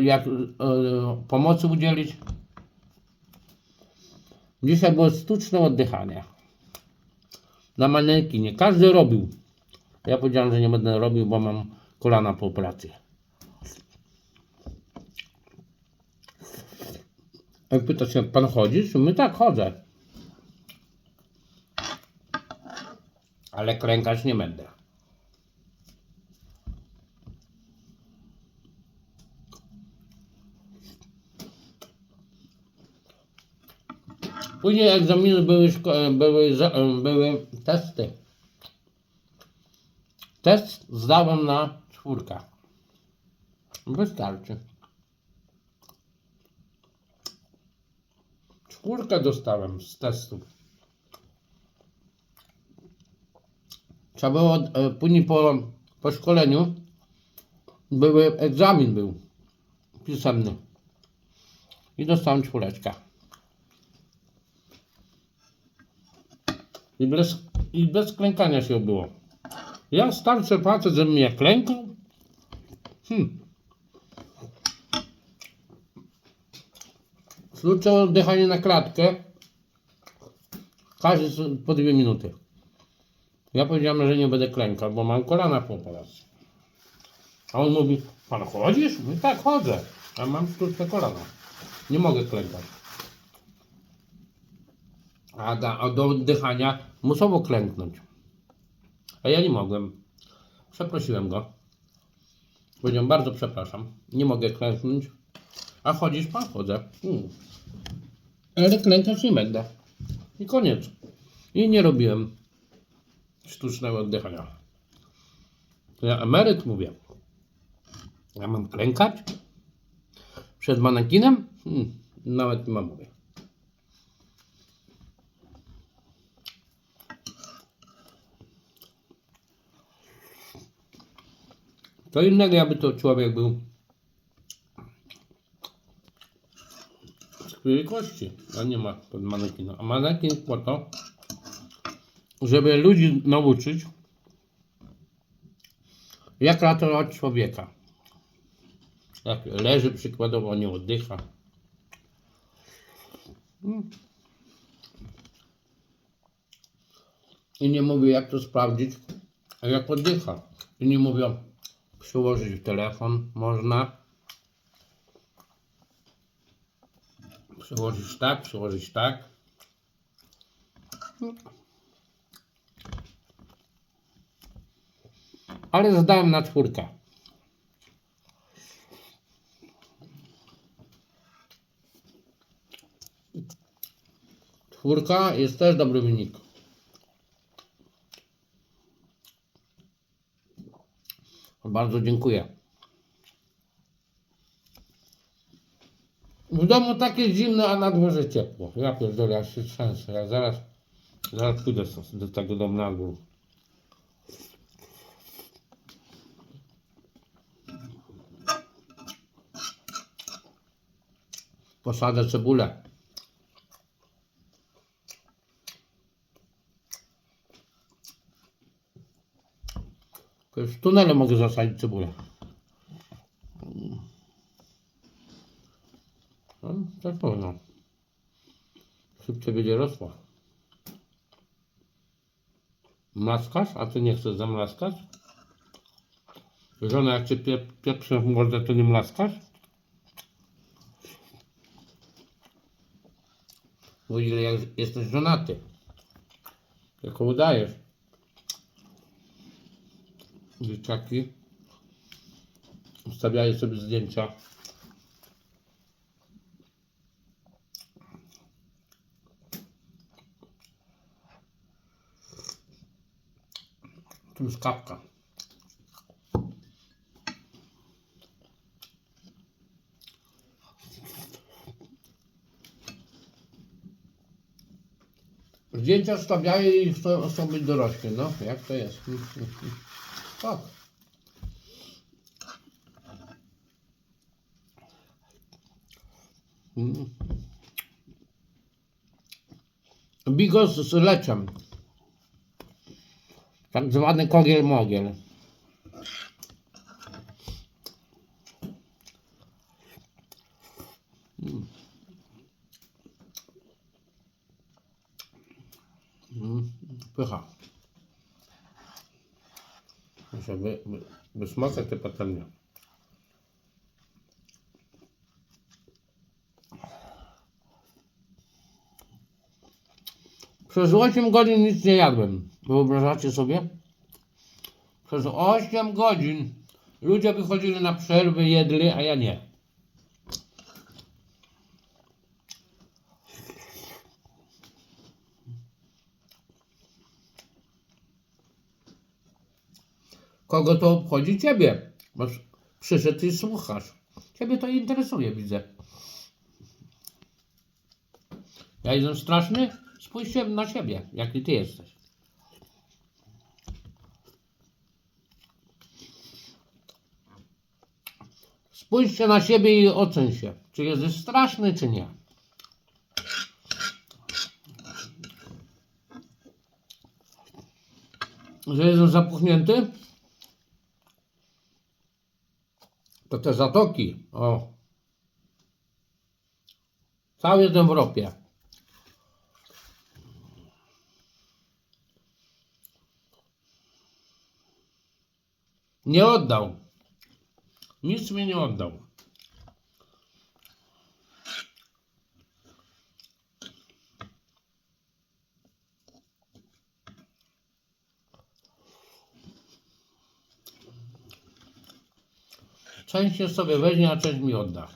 jak pomocy udzielić. Dzisiaj było sztuczne oddychanie. Na manekinie. Każdy robił. Ja powiedziałem, że nie będę robił, bo mam kolana po operacji. Jak pyta się, pan chodzisz? My tak chodzę. Ale klękać nie będę. Później egzaminy były, szko- były, za- były testy. Test zdałem na czwórkę. Wystarczy. Czwórkę dostałem z testu. Trzeba było e, później po, po szkoleniu były, egzamin był pisemny. I dostałem czwóreczkę. I bez, I bez klękania się było. Ja starszy facet, żebym ja klękał? Hmm. Sztuczne oddychanie na klatkę. Każdy po dwie minuty. Ja powiedziałem, że nie będę klękał, bo mam kolana po operacji. A on mówi, pan chodzisz? No tak, chodzę. A mam sztuczne kolana. Nie mogę klękać. A, da, a do oddychania musiał klęknąć. A ja nie mogłem. Przeprosiłem go. Powiedziałem, bardzo przepraszam. Nie mogę klęknąć. A chodzisz pan? Chodzę. Hmm. Ale klękać nie będę. I koniec. I nie robiłem sztucznego oddychania. Ja emeryt mówię. Ja mam klękać? Przed manekinem? Hmm. Nawet nie mam mówię. To innego, jakby to człowiek był z krwi kości, a nie ma pod manekinem. A manekin po to, żeby ludzi nauczyć, jak ratować człowieka. Jak leży przykładowo, nie oddycha. Mm. I nie mówię, jak to sprawdzić, jak oddycha. I nie mówią, przyłożyć w telefon można. Przyłożyć tak, przyłożyć tak. Ale zdałem na czwórkę. Czwórka jest też dobry wynik. Bardzo dziękuję. W domu takie zimno, a na dworze ciepło. Ja pierdolę, ja się trzęsę. Ja zaraz, zaraz pójdę do tego domu na dwór. Posadzę cebulę. W tunelu mogę zasadzić cebulę. No, tak powiem. Szybciej będzie rosła. Mlaskasz? A ty nie chcesz zamlaskać? Żona, jak cię pie, pieprzę w mordę, to nie mlaskasz? Bo ile jak jesteś żonaty. Jako udajesz. Dzieciaki wstawiają sobie zdjęcia. Truskawka. Zdjęcia wstawiają i chcą być dorośli. No, jak to jest? Tak. Mm. Bigos z leczem. Tak zwany kogiel mogiel. Mm, pycha. Muszę wy, wy, wysmokać te patelnie. Przez 8 godzin nic nie jadłem. Wyobrażacie sobie? Przez 8 godzin ludzie wychodzili na przerwy, jedli, a ja nie. Kogo to obchodzi? Ciebie. Bo przyszedł i słuchasz. Ciebie to interesuje, widzę. Ja jestem straszny? Spójrzcie na siebie, jaki ty jesteś. Spójrzcie na siebie i ocen się, czy jesteś straszny, czy nie. Że jestem zapuchnięty? To te zatoki, o. Cały jestem w. Nie oddał. Nic mi nie oddał. Część się sobie weźmie, a część mi odda.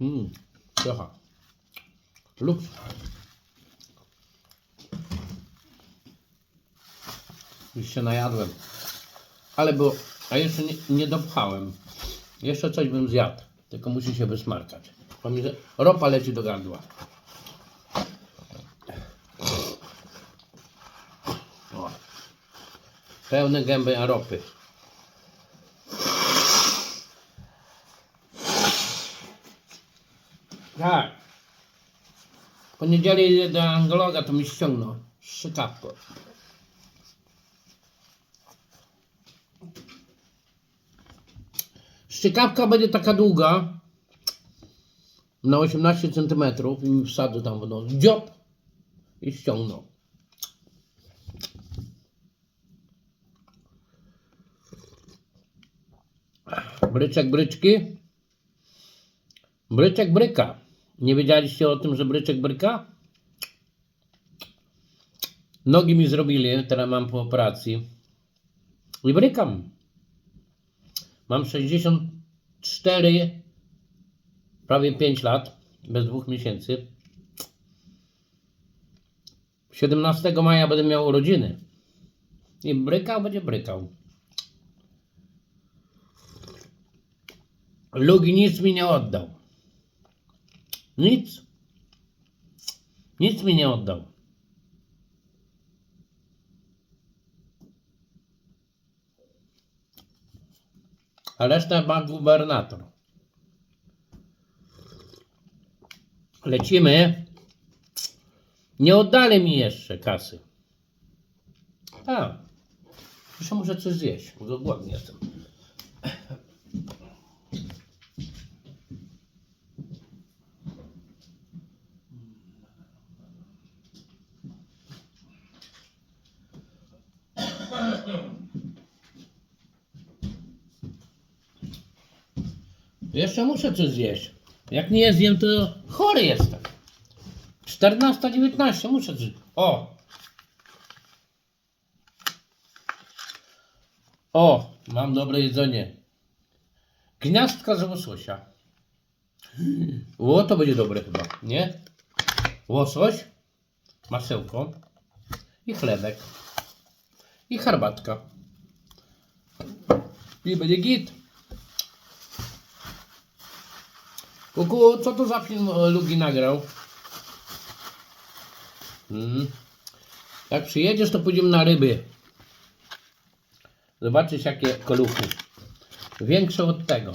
Mmm, pycha. Luks. Już się najadłem. Ale było, a jeszcze nie, nie dopchałem. Jeszcze coś bym zjadł, tylko musi się wysmarkać. Ropa leci do gardła. O. Pełne gęby ropy. Tak. W poniedziałek do angologa, to mi ściągnął szczykawko. Szczykawka będzie taka długa, na 18 cm i mi wsadzę tam w nos. Dziób! I ściągnął. Bryczek bryczki. Bryczek bryka. Nie wiedzieliście o tym, że bryczek bryka? Nogi mi zrobili, teraz mam po operacji. I brykam. Mam 64, prawie 5 lat, bez dwóch miesięcy. 17 maja będę miał urodziny. I brykał będzie brykał. Lugi nic mi nie oddał. Nic. Nic mi nie oddał. A resztę ma gubernator. Lecimy. Nie oddali mi jeszcze kasy. A. Jeszcze muszę coś zjeść, bo głodny jestem. Muszę coś zjeść. Jak nie zjem, to chory jestem. 14.19 muszę coś. O! O! Mam dobre jedzenie. Gniazdka z łososia. O, to będzie dobre chyba, nie? Łosoś, masełko i chlebek i herbatka. I będzie git. Kuku, co to za film e, Lugi nagrał? Hmm. Jak przyjedziesz, to pójdziemy na ryby. Zobaczysz, jakie koluchy. Większe od tego.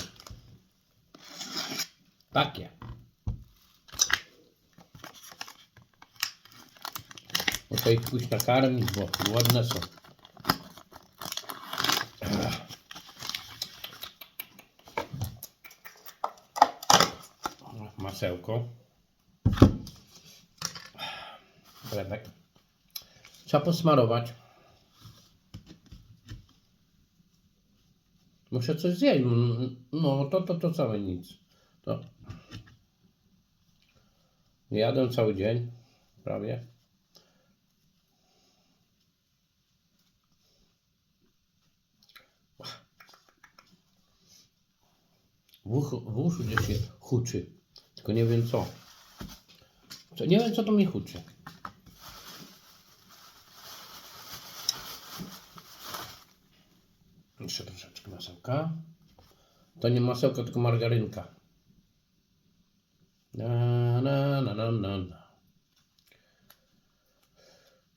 Takie. Muszę ich pójść nakarmić, bo głodne są. Masełko. Chlebek. Trzeba posmarować. Muszę coś zjeść. No, to, to, to całe nic. To. Jadę cały dzień. Prawie. W, w uszu gdzieś się huczy. Tylko nie wiem co. Nie wiem co to mi huczy. Jeszcze troszeczkę masełka. To nie masełko, tylko margarynka. Na, na, na, na, na, na.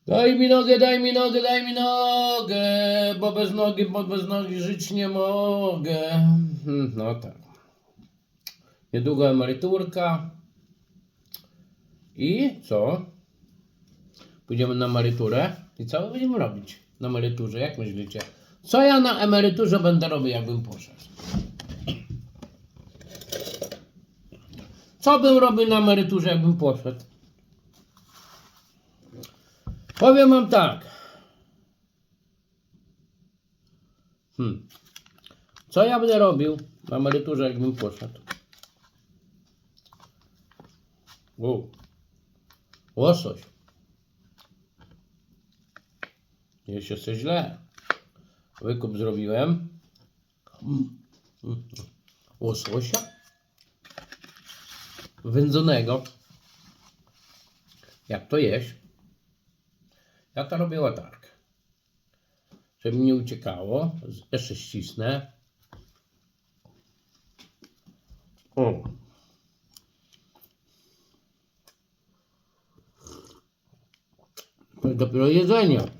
Daj mi nogę, daj mi nogę, daj mi nogę, bo bez nogi, bo bez nogi żyć nie mogę. Hmm, No tak. Niedługo emeryturka. I co? Pójdziemy na emeryturę i co będziemy robić na emeryturze? Jak myślicie? Co ja na emeryturze będę robił, jakbym poszedł? Co bym robił na emeryturze, jakbym poszedł? Powiem wam tak. Hmm. Co ja będę robił na emeryturze, jakbym poszedł? Wow. Łosoś. Jest jeszcze źle. Wykup zrobiłem. Łososia. Wędzonego. Jak to jeść? Ja to robię łatarkę. Żeby mi nie uciekało. Jeszcze ścisnę. O. To jest dopiero jedzenie.